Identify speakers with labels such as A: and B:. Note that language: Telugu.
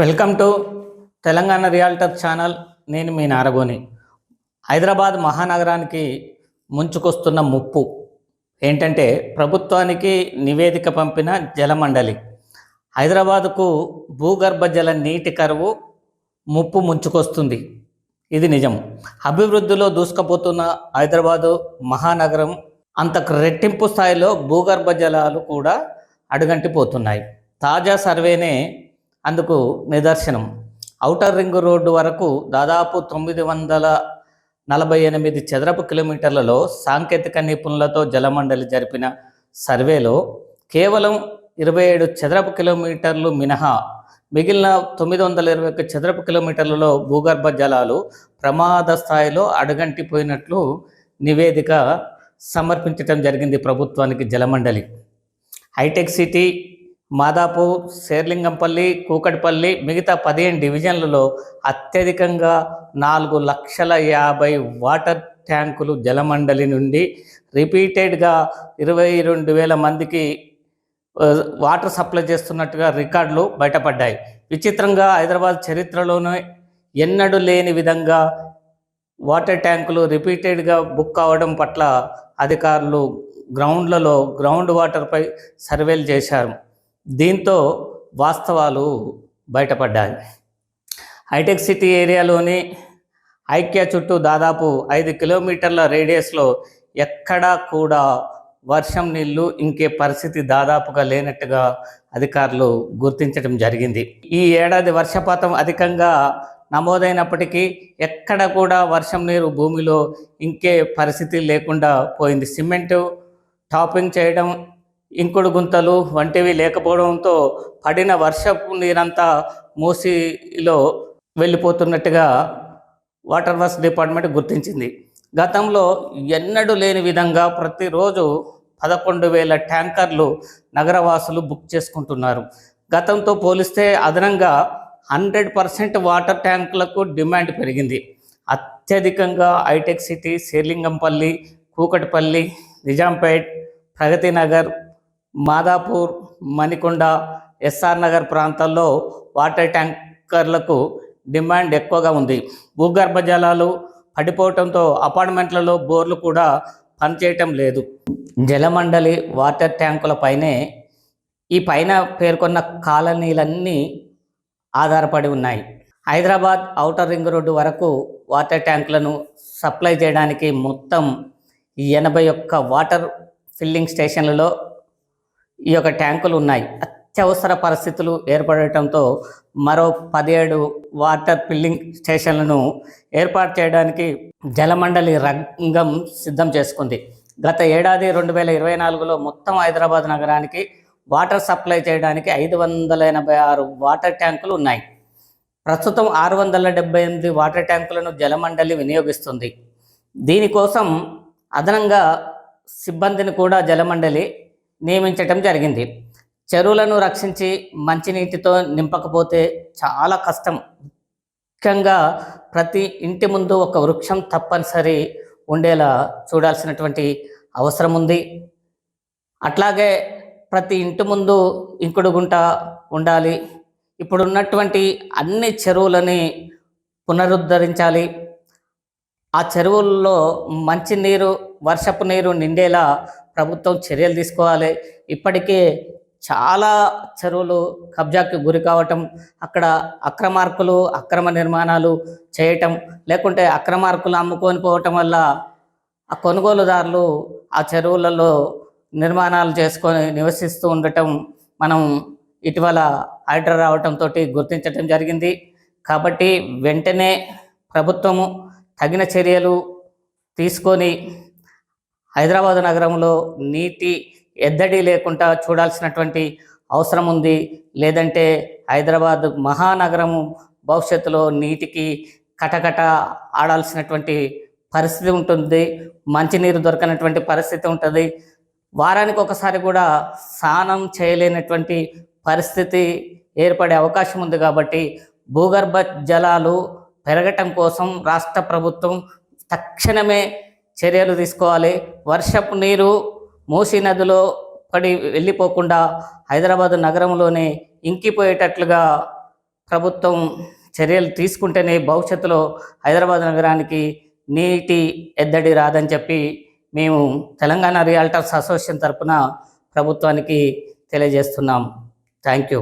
A: Welcome to Telangana realtor channel. నేను మీ నారగోని. హైదరాబాద్ మహానగరానికి ముంచుకొస్తున్న ముప్పు ఏంటంటే ప్రభుత్వానికి నివేదిక పంపిన జలమండలి. హైదరాబాదుకు భూగర్భ జల నీటి కరువు ముప్పు ముంచుకొస్తుంది. ఇది నిజం. అభివృద్ధిలో దూసుకుపోతున్న హైదరాబాదు మహానగరం అంతకు రెట్టింపు స్థాయిలో భూగర్భ జలాలు కూడా అడుగంటిపోతున్నాయి. తాజా సర్వేనే అందుకు నిదర్శనం. ఔటర్ రింగ్ రోడ్డు వరకు దాదాపు తొమ్మిది వందల నలభై ఎనిమిది చదరపు కిలోమీటర్లలో సాంకేతిక నిపుణులతో జలమండలి జరిపిన సర్వేలో కేవలం ఇరవై ఏడు చదరపు కిలోమీటర్లు మినహా మిగిలిన తొమ్మిది వందల ఇరవై ఒక్క చదరపు కిలోమీటర్లలో భూగర్భ జలాలు ప్రమాద స్థాయిలో అడుగంటిపోయినట్లు నివేదిక సమర్పించడం జరిగింది ప్రభుత్వానికి జలమండలి. హైటెక్ సిటీ మాదాపూర్ శేర్లింగంపల్లి కూకట్పల్లి మిగతా పదిహేను డివిజన్లలో అత్యధికంగా నాలుగు లక్షల యాభై వాటర్ ట్యాంకులు జలమండలి నుండి రిపీటెడ్గా ఇరవై రెండు వేల మందికి వాటర్ సప్లై చేస్తున్నట్టుగా రికార్డులు బయటపడ్డాయి. విచిత్రంగా హైదరాబాద్ చరిత్రలోనే ఎన్నడూ లేని విధంగా వాటర్ ట్యాంకులు రిపీటెడ్గా బుక్ అవ్వడం పట్ల అధికారులు గ్రౌండ్లలో గ్రౌండ్ వాటర్పై సర్వేలు చేశారు. దీంతో వాస్తవాలు బయటపడ్డాయి. హైటెక్ సిటీ ఏరియాలోని ఐక్య చుట్టూ దాదాపు ఐదు కిలోమీటర్ల రేడియస్లో ఎక్కడా కూడా వర్షం నీళ్ళు ఇంకే పరిస్థితి దాదాపుగా లేనట్టుగా అధికారులు గుర్తించడం జరిగింది. ఈ ఏడాది వర్షపాతం అధికంగా నమోదైనప్పటికీ ఎక్కడ కూడా వర్షం నీరు భూమిలో ఇంకే పరిస్థితి లేకుండా పోయింది. సిమెంటు టాపింగ్ చేయడం ఇంకుడు గుంతలు వంటివి లేకపోవడంతో పడిన వర్షపు నీరంతా మూసిలో వెళ్ళిపోతున్నట్టుగా వాటర్ వర్క్స్ డిపార్ట్మెంట్ గుర్తించింది. గతంలో ఎన్నడూ లేని విధంగా ప్రతిరోజు పదకొండు వేల ట్యాంకర్లు నగరవాసులు బుక్ చేసుకుంటున్నారు. గతంతో పోలిస్తే అదనంగా హండ్రెడ్ పర్సెంట్ వాటర్ ట్యాంకులకు డిమాండ్ పెరిగింది. అత్యధికంగా hitech city Serilingampally Kukatpally Nizampet Pragathi Nagar Madhapur Manikonda SR Nagar ప్రాంతాల్లో వాటర్ ట్యాంకర్లకు డిమాండ్ ఎక్కువగా ఉంది. భూగర్భ జలాలు పడిపోవటంతో అపార్ట్మెంట్లలో బోర్లు కూడా పనిచేయటం లేదు. జలమండలి వాటర్ ట్యాంకుల పైనే ఈ పైన పేర్కొన్న కాలనీలన్నీ ఆధారపడి ఉన్నాయి. హైదరాబాద్ ఔటర్ రింగ్ రోడ్డు వరకు వాటర్ ట్యాంకులను సప్లై చేయడానికి మొత్తం ఎనభై ఒక్క వాటర్ ఫిల్లింగ్ స్టేషన్లలో ఈ యొక్క ట్యాంకులు ఉన్నాయి. అత్యవసర పరిస్థితులు ఏర్పడటంతో మరో పదిహేడు వాటర్ ఫిల్లింగ్ స్టేషన్లను ఏర్పాటు చేయడానికి జలమండలి రంగం సిద్ధం చేసుకుంది. గత ఏడాది రెండు వేల ఇరవై నాలుగులో మొత్తం హైదరాబాద్ నగరానికి వాటర్ సప్లై చేయడానికి ఐదు వందల ఎనభై ఆరు వాటర్ ట్యాంకులు ఉన్నాయి. ప్రస్తుతం ఆరు వందల డెబ్బై ఎనిమిది వాటర్ ట్యాంకులను జలమండలి వినియోగిస్తుంది. దీనికోసం అదనంగా సిబ్బందిని కూడా జలమండలి నియమించటం జరిగింది. చెరువులను రక్షించి మంచినీటితో నింపకపోతే చాలా కష్టం. ముఖ్యంగా ప్రతి ఇంటి ముందు ఒక వృక్షం తప్పనిసరి ఉండేలా చూడాల్సినటువంటి అవసరం ఉంది. అట్లాగే ప్రతి ఇంటి ముందు ఇంకుడు గుంట ఉండాలి. ఇప్పుడున్నటువంటి అన్ని చెరువులని పునరుద్ధరించాలి. ఆ చెరువుల్లో మంచినీరు వర్షపు నీరు నిండేలా ప్రభుత్వం చర్యలు తీసుకోవాలి. ఇప్పటికే చాలా చెరువులు కబ్జాకి గురి కావటం అక్కడ అక్రమార్కులు అక్రమ నిర్మాణాలు చేయటం లేకుంటే అక్రమార్కులు అమ్ముకొని పోవటం వల్ల ఆ కొనుగోలుదారులు ఆ చెరువులలో నిర్మాణాలు చేసుకొని నివసిస్తూ ఉండటం మనం ఇటీవల ఆర్డర్ రావటంతో గుర్తించటం జరిగింది. కాబట్టి వెంటనే ప్రభుత్వము తగిన చర్యలు తీసుకొని హైదరాబాద్ నగరంలో నీటి ఎద్దడి లేకుండా చూడాల్సినటువంటి అవసరం ఉంది. లేదంటే హైదరాబాద్ మహానగరము భవిష్యత్తులో నీటికి కటకట ఆడాల్సినటువంటి పరిస్థితి ఉంటుంది. మంచినీరు దొరకనటువంటి పరిస్థితి ఉంటుంది. వారానికి ఒకసారి కూడా స్నానం చేయలేనటువంటి పరిస్థితి ఏర్పడే అవకాశం ఉంది కాబట్టి భూగర్భ జలాలు పెరగటం కోసం రాష్ట్ర ప్రభుత్వం తక్షణమే చర్యలు తీసుకోవాలి. వర్షపు నీరు మూసీ నదిలో పడి వెళ్ళిపోకుండా హైదరాబాద్ నగరంలోనే ఇంకిపోయేటట్లుగా ప్రభుత్వం చర్యలు తీసుకుంటేనే భవిష్యత్తులో హైదరాబాద్ నగరానికి నీటి ఎద్దడి రాదని చెప్పి మేము తెలంగాణ రియాల్టర్స్ అసోసియేషన్ తరఫున ప్రభుత్వానికి తెలియజేస్తున్నాం. Thank you.